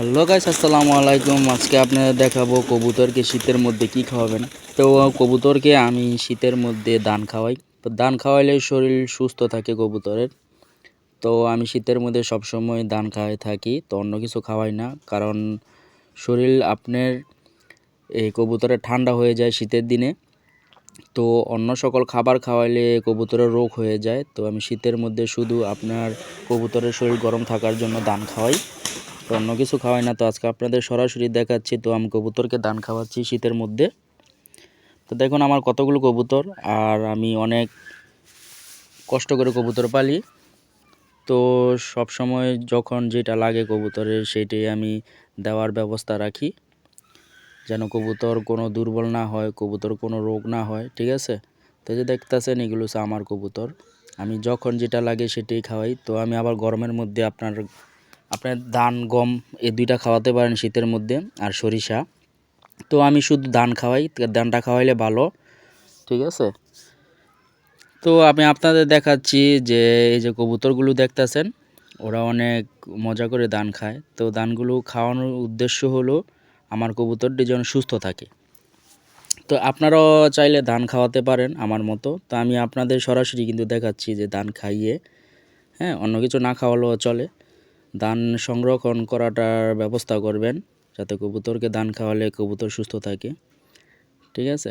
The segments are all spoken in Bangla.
হ্যালো গাইস, আসসালামু আলাইকুম। আজকে আপনাদের দেখাবো কবুতরকে শীতের মধ্যে কি খাওয়াবেন। তো কবুতরকে আমি শীতের মধ্যে দান খাওয়াই। তো দান খাওয়াইলে শরীর সুস্থ থাকে কবুতরের। তো আমি শীতের মধ্যে সবসময় দান খাওয়াই থাকি, তো অন্য কিছু খাওয়াই না। কারণ শরীর আপনার এই কবুতরের ঠান্ডা হয়ে যায় শীতের দিনে। তো অন্য সকল খাবার খাওয়াইলে কবুতরের রোগ হয়ে যায়। তো আমি শীতের মধ্যে শুধু আপনার কবুতরের শরীর গরম থাকার জন্য দান খাওয়াই। তো অন্য কিছু খাওয়াই না, তো আজকে আপনাদের সরাসরি দেখাচ্ছি তো আমি কবুতরকে দান খাওয়াচ্ছি শীতের মধ্যে। তো দেখুন আমার কতগুলো কবুতর, আর আমি অনেক কষ্ট করে কবুতর পালি। তো সব সময় যখন যেটা লাগে কবুতরের, সেটাই আমি দেওয়ার ব্যবস্থা রাখি। যেন কবুতর কোনো দুর্বল না হয়, কবুতর কোনো রোগ না হয়, ঠিক আছে? তো যে দেখতেছেন, এগুলো আমার কবুতর। আমি যখন যেটা লাগে সেটাই খাওয়াই। তো আমি আবার গরমের মধ্যে আপনার আপনার ধান, গম এই দুইটা খাওয়াতে পারেন শীতের মধ্যে আর সরিষা। তো আমি শুধু ধান খাওয়াই, ধানটা খাওয়াইলে ভালো, ঠিক আছে? তো আমি আপনাদের দেখাচ্ছি যে এই যে কবুতরগুলো দেখতেছেন, ওরা অনেক মজা করে ধান খায়। তো ধানগুলো খাওয়ানোর উদ্দেশ্য হলো আমার কবুতরটি যেন সুস্থ থাকে। তো আপনারাও চাইলে ধান খাওয়াতে পারেন আমার মতো। তো আমি আপনাদের সরাসরি কিন্তু দেখাচ্ছি যে ধান খাইয়ে হ্যাঁ অন্য কিছু না খাওয়ালেও চলে। ধান সংরক্ষণ করাটার ব্যবস্থা করবেন যাতে কবুতরকে দান খাওয়ালে কবুতর সুস্থ থাকে। ঠিক আছে?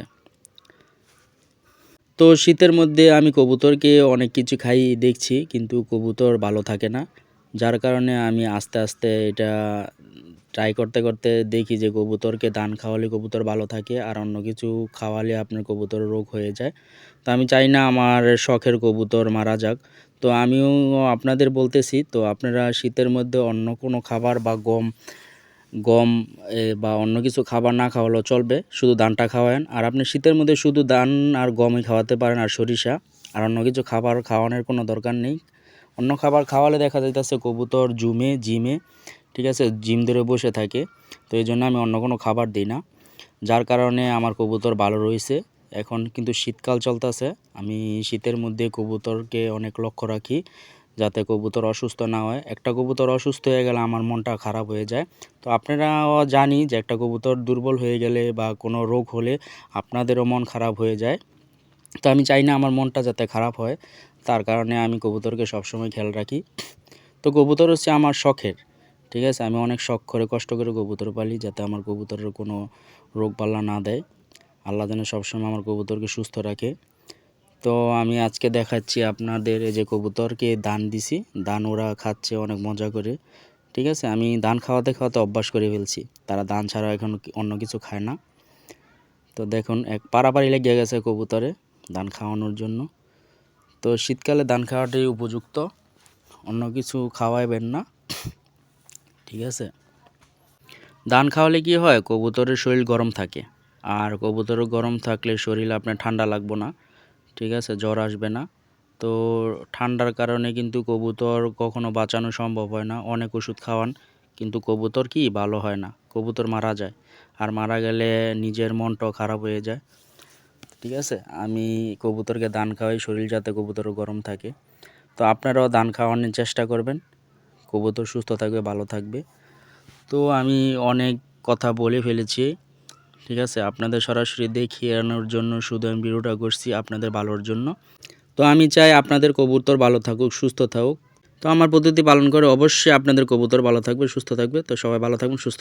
তো শীতের মধ্যে আমি কবুতরকে অনেক কিছু খাই, দেখছি, কিন্তু কবুতর ভালো থাকে না। যার কারণে আমি আস্তে আস্তে এটা ট্রাই করতে করতে দেখি যে কবুতরকে দান খাওয়ালে কবুতর ভালো থাকে আর অন্য কিছু খাওয়ালে আপনার কবুতর রোগ হয়ে যায়। তো আমি চাই না আমার শখের কবুতর মারা যাক। তো আমিও আপনাদের বলতেছি, তো আপনারা শীতের মধ্যে অন্য কোনো খাবার বা গম গম বা অন্য কিছু খাবার না খাওয়ালেও চলবে, শুধু ধানটা খাওয়ান। আর আপনি শীতের মধ্যে শুধু ধান আর গমই খাওয়াতে পারেন, আর সরিষা, আর অন্য কিছু খাবার খাওয়ানোর কোনো দরকার নেই। অন্য খাবার খাওয়ালে দেখা যাইতেছে কবুতর জুমে জিমে ঠিক আছে জিম ধরে বসে থাকে। তো এই জন্য আমি অন্য কোনো খাবার দিই না। যার কারণে আমার কবুতর ভালো রয়েছে। এখন কিন্তু শীতকাল চলতেছে। আমি শীতের মধ্যে কবুতরকে অনেক লক্ষ্য রাখি যাতে কবুতর অসুস্থ না হয়। একটা কবুতর অসুস্থ হয়ে গেলে আমার মনটা খারাপ হয়ে যায়। তো আপনারাও জানি যে একটা কবুতর দুর্বল হয়ে গেলে বা কোনো রোগ হলে আপনাদেরও মন খারাপ হয়ে যায়। তো আমি চাই না আমার মনটা যাতে খারাপ হয়। তার কারণে আমি কবুতরকে সবসময় খেয়াল রাখি। তো কবুতর হচ্ছে আমার শখের, ঠিক আছে? আমি অনেক শখ করে, কষ্ট করে কবুতর পালি যাতে আমার কবুতরের কোনো রোগ পাল্লা না দেয়। আল্লাহ যেন সবসময় আমার কবুতরকে সুস্থ রাখে। তো আমি আজকে দেখাচ্ছি আপনাদের এই যে কবুতরকে দান দিছি। দান ওরা খাচ্ছে, অনেক মজা করে। ঠিক আছে? আমি দান খাওয়াতে খাওয়াতে অভ্যাস করে ফেলছি। তারা দান ছাড়া এখন অন্য কিছু খায় না। তো দেখুন, এক পাড়াপাড়ি লেগে গেছে কবুতরে দান খাওয়ানোর জন্য। তো শীতকালে দান খাওয়াটাই উপযুক্ত। অন্য কিছু খাওয়াইবেন না। ঠিক আছে? দান খাওয়ালে কি হয়? কবুতরের শরীর গরম থাকে। আর কবুতরের গরম থাকলে শরীর আপনার ঠান্ডা লাগবে না, ঠিক আছে? জ্বর আসবে না। তো ঠান্ডার কারণে কিন্তু কবুতর কখনো বাঁচানো সম্ভব হয় না। অনেক ওষুধ খাওয়ান, কিন্তু কবুতর কি ভালো হয় না। কবুতর মারা যায়, আর মারা গেলে নিজের মনটাও খারাপ হয়ে যায়, ঠিক আছে? আমি কবুতরকে দান খাওয়াই, শরীর যাতে কবুতরও গরম থাকে। তো আপনারাও দান খাওয়ানোর চেষ্টা করবেন। কবুতর সুস্থ থাকবে, ভালো থাকবে। তো আমি অনেক কথা বলে ফেলেছি। ঠিক আছে? আপনাদের সরাসরি দেখিয়ে আনার জন্য শুধু আমি ভিডিওটা করছি আপনাদের ভালোর জন্য। তো আমি চাই আপনাদের কবুতর ভালো থাকুক, সুস্থ থাকুক। তো আমার পদ্ধতি পালন করে অবশ্যই আপনাদের কবুতর ভালো থাকবে, সুস্থ থাকবে। তো সবাই ভালো থাকবেন সুস্থ